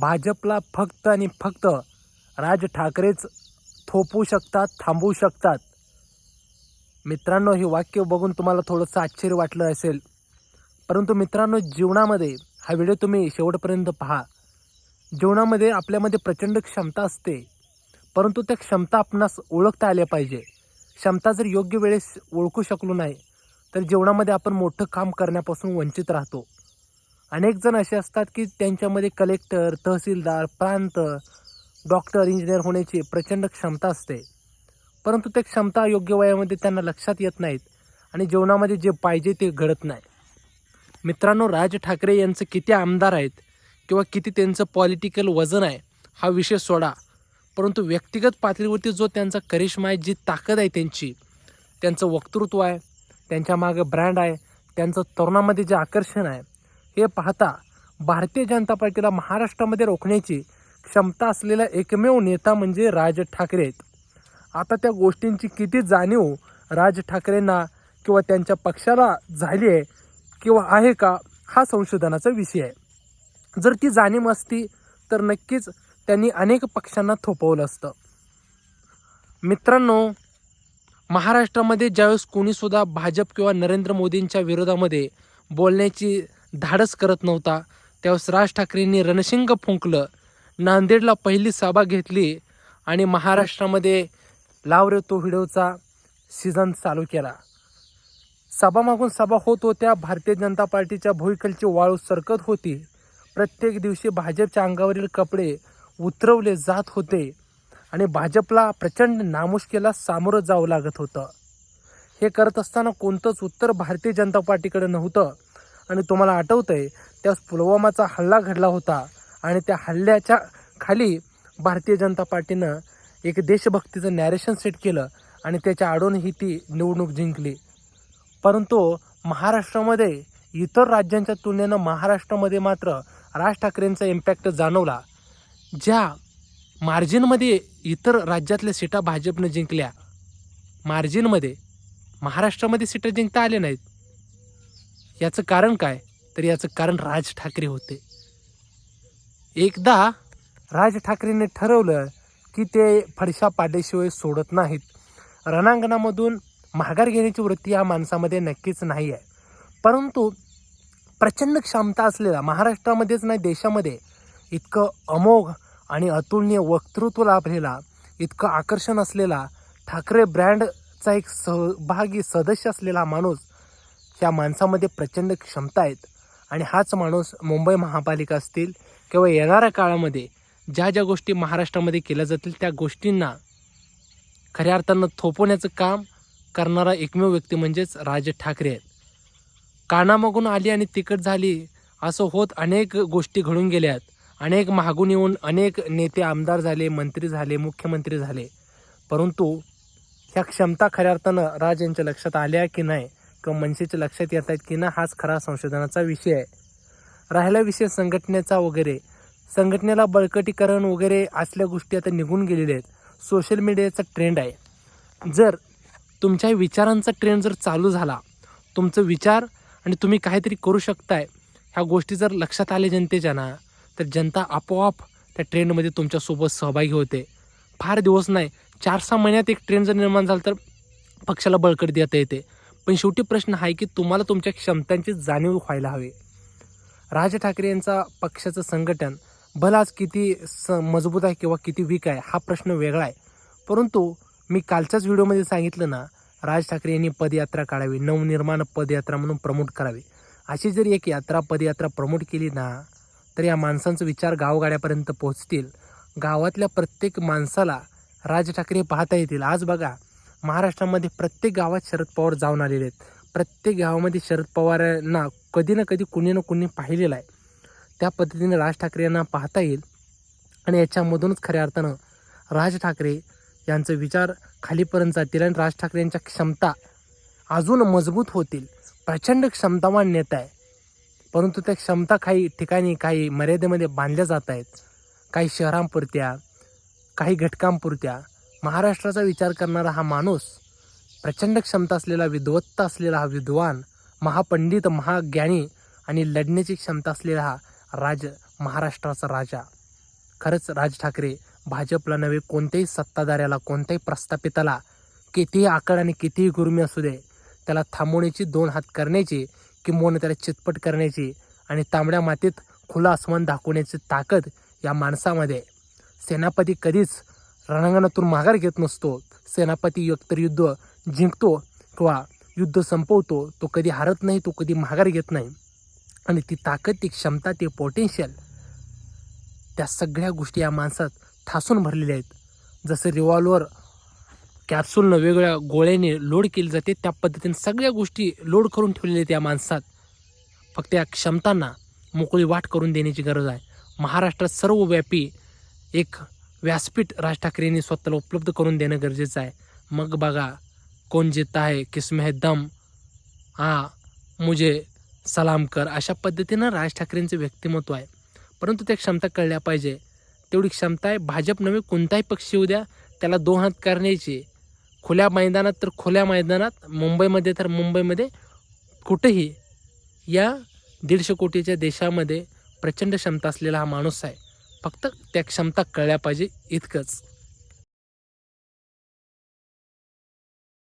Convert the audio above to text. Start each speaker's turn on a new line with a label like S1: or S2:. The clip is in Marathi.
S1: भाजपला फक्त आणि फक्त राज ठाकरेच थोपू शकतात थांबवू शकतात. मित्रांनो हे वाक्य बघून तुम्हाला थोडंसं आश्चर्य वाटलं असेल. परंतु मित्रांनो जीवनामध्ये हा व्हिडिओ तुम्ही शेवटपर्यंत पहा. जीवनामध्ये आपल्यामध्ये प्रचंड क्षमता असते. परंतु त्या क्षमता आपणास ओळखता आल्या पाहिजे. क्षमता जर योग्य वेळेस ओळखू शकलो नाही तर जीवनामध्ये आपण मोठं काम करण्यापासून वंचित राहतो. अनेक जण असे असतात की त्यांच्यामध्ये कलेक्टर तहसीलदार प्रांत डॉक्टर इंजिनियर होण्याची प्रचंड क्षमता असते. परंतु त्या क्षमता योग्य वयामध्ये त्यांना लक्षात येत नाहीत आणि जीवनामध्ये जे पाहिजे ते घडत नाही. मित्रांनो राज ठाकरे यांचं किती आमदार आहेत किंवा किती त्यांचं पॉलिटिकल वजन आहे हा विषय सोडा. परंतु व्यक्तिगत पातळीवरती जो त्यांचा करिश्मा आहे जी ताकद आहे त्यांची त्यांचं वक्तृत्व आहे त्यांच्या मागे ब्रँड आहे त्यांचं तरुणामध्ये जे आकर्षण आहे हे पाहता भारतीय जनता पार्टीला महाराष्ट्रामध्ये रोखण्याची क्षमता असलेला एकमेव नेता म्हणजे राज ठाकरे आहेत आता त्या गोष्टींची किती जाणीव राज ठाकरेंना किंवा त्यांच्या पक्षाला झाली आहे किंवा आहे का हा संशोधनाचा विषय आहे. जर ती जाणीव असती तर नक्कीच त्यांनी अनेक पक्षांना थोपवलं असतं. मित्रांनो महाराष्ट्रामध्ये ज्यावेळेस कोणीसुद्धा भाजप किंवा नरेंद्र मोदींच्या विरोधामध्ये बोलण्याची धाडस करत नव्हता. त्यावेळेस राज ठाकरेंनी रणशिंग फुंकलं. नांदेडला पहिली सभा घेतली आणि महाराष्ट्रामध्ये लाव रे तो हिडोचा सीझन चालू केला. सभा मागून सभा होत होत्या. भारतीय जनता पार्टीच्या भुईकलची वाळू सरकत होती. प्रत्येक दिवशी भाजपच्या अंगावरील कपडे उतरवले जात होते आणि भाजपला प्रचंड नामुष्कीला सामोरं जावं लागत होतं. हे करत असताना कोणतंच उत्तर भारतीय जनता पार्टीकडे नव्हतं. आणि तुम्हाला आठवतंय त्यास पुलवामाचा हल्ला घडला होता. आणि त्या हल्ल्याच्या खाली भारतीय जनता पार्टीनं एक देशभक्तीचं नॅरेशन सेट केलं आणि त्याच्या आडूनही ती निवडणूक जिंकली. परंतु महाराष्ट्रामध्ये इतर राज्यांच्या तुलनेनं महाराष्ट्रामध्ये मात्र राज ठाकरेंचा इम्पॅक्ट जाणवला. ज्या मार्जिनमध्ये इतर राज्यातल्या सीटा भाजपनं जिंकल्या मार्जिनमध्ये महाराष्ट्रामध्ये सीटा जिंकता आल्या नाहीत. याचं कारण काय? तर याचं कारण राज ठाकरे होते. एकदा राज ठाकरेने ठरवलं की ते फडशा पाडल्याशिवाय सोडत नाहीत. रणांगणामधून माघार घेण्याची वृत्ती या माणसामध्ये नक्कीच नाही आहे. परंतु प्रचंड क्षमता असलेला महाराष्ट्रामध्येच नाही देशामध्ये इतकं अमोघ आणि अतुलनीय वक्तृत्व लाभलेला इतकं आकर्षण असलेला ठाकरे ब्रँडचा एक सहभागी सदस्य असलेला माणूस या माणसामध्ये प्रचंड क्षमता आहेत. आणि हाच माणूस मुंबई महापालिका असतील किंवा येणाऱ्या काळामध्ये ज्या ज्या गोष्टी महाराष्ट्रामध्ये केल्या जातील त्या गोष्टींना खऱ्या अर्थानं थोपवण्याचं काम करणारा एकमेव व्यक्ती म्हणजेच राज ठाकरे आहेत. कानामागून आली आणि तिकट झाली असं होत अनेक गोष्टी घडून गेल्यात अनेक मागून येऊन अनेक नेते आमदार झाले मंत्री झाले मुख्यमंत्री झाले. परंतु ह्या क्षमता खऱ्या अर्थानं राज यांच्या लक्षात आल्या की नाही? किंवा मनसेच्या लक्षात येत आहेत की ना हाच खरा संशोधनाचा विषय आहे. राहिला विषय संघटनेचा वगैरे. संघटनेला बळकटीकरण वगैरे असल्या गोष्टी आता निघून गेलेल्या आहेत. सोशल मीडियाचा ट्रेंड आहे. जर तुमच्या विचारांचा ट्रेंड जर चालू झाला तुमचं विचार आणि तुम्ही काहीतरी करू शकताय ह्या गोष्टी जर लक्षात आल्या जनतेच्या ना तर जनता आपोआप त्या ट्रेंडमध्ये तुमच्यासोबत सहभागी होते. फार दिवस नाही चार सहा महिन्यात एक ट्रेंड जर निर्माण झाला तर पक्षाला बळकट देता येते. पण शेवटी प्रश्न आहे की तुम्हाला तुमच्या क्षमतांची जाणीव व्हायला हवी. राज ठाकरे यांचा पक्षाचं संघटन भलाच आज किती स मजबूत आहे किंवा किती वीक आहे हा प्रश्न वेगळा आहे. परंतु मी कालच्याच व्हिडिओमध्ये सांगितलं ना राज ठाकरे यांनी पदयात्रा काढावी नवनिर्माण पदयात्रा म्हणून प्रमोट करावी. अशी जर एक यात्रा पदयात्रा प्रमोट केली ना तर या माणसांचा विचार गावगाड्यापर्यंत पोहोचतील. गावातल्या प्रत्येक माणसाला राज ठाकरे पाहता येतील. आज बघा महाराष्ट्रामध्ये प्रत्येक गावात शरद पवार जाऊन आलेले आहेत. प्रत्येक गावामध्ये शरद पवारांना कधी ना कधी कुणी ना कुणी पाहिलेलं आहे. त्या पद्धतीने राज ठाकरे यांना पाहता येईल आणि याच्यामधूनच खऱ्या अर्थानं राज ठाकरे यांचं विचार खालीपर्यंत जातील आणि राज ठाकरे यांच्या क्षमता अजून मजबूत होतील. प्रचंड क्षमतावान नेता आहे. परंतु त्या क्षमता काही ठिकाणी काही मर्यादेमध्ये बांधल्या जात आहेत. काही शहरांपुरत्या काही घटकांपुरत्या महाराष्ट्राचा विचार करणारा हा माणूस प्रचंड क्षमता असलेला विद्वत्ता असलेला हा विद्वान महापंडित महाज्ञानी आणि लढण्याची क्षमता असलेला हा राज महाराष्ट्राचा राजा. खरंच राज ठाकरे भाजपला नव्हे कोणत्याही सत्ताधाऱ्याला कोणत्याही प्रस्थापिताला कितीही आकड आणि कितीही गुरमी असू दे त्याला थांबवण्याची दोन हात करण्याची किंबहुना त्याला चितपट करण्याची आणि तांबड्या मातीत खुला आसमान दाखवण्याची ताकद या माणसामध्ये. सेनापती कधीच रणांगणातून माघार घेत नसतो. सेनापती एकतर युद्ध जिंकतो किंवा युद्ध संपवतो तो कधी हारत नाही तो कधी माघार घेत नाही. आणि ती ताकद ती क्षमता ते पोटेन्शियल त्या सगळ्या गोष्टी या माणसात ठासून भरलेल्या आहेत. जसं रिव्हॉल्वर कॅप्सूलनं वेगवेगळ्या गोळ्याने लोड केली जाते त्या पद्धतीने सगळ्या गोष्टी लोड करून ठेवलेल्या आहेत या माणसात. फक्त या क्षमतांना मोकळी वाट करून देण्याची गरज आहे. महाराष्ट्रात सर्वव्यापी एक व्यासपीठ राज ठाकरेंनी स्वतःला उपलब्ध करून देणं गरजेचं आहे. मग बघा कोण जिता आहे किस्म है दम. हा मुझे सलाम कर. अशा पद्धतीनं राज ठाकरेंचं व्यक्तिमत्व आहे. परंतु त्या क्षमता कळल्या पाहिजे. तेवढी क्षमता आहे भाजप नव्हे कोणताही पक्ष येऊ द्या त्याला दोन हात करण्याची. खुल्या मैदानात तर खुल्या मैदानात मुंबईमध्ये तर मुंबईमध्ये कुठेही या दीडशे कोटीच्या देशामध्ये प्रचंड क्षमता असलेला हा माणूस आहे. फक्त त्या क्षमता कळल्या पाहिजे इतकंच.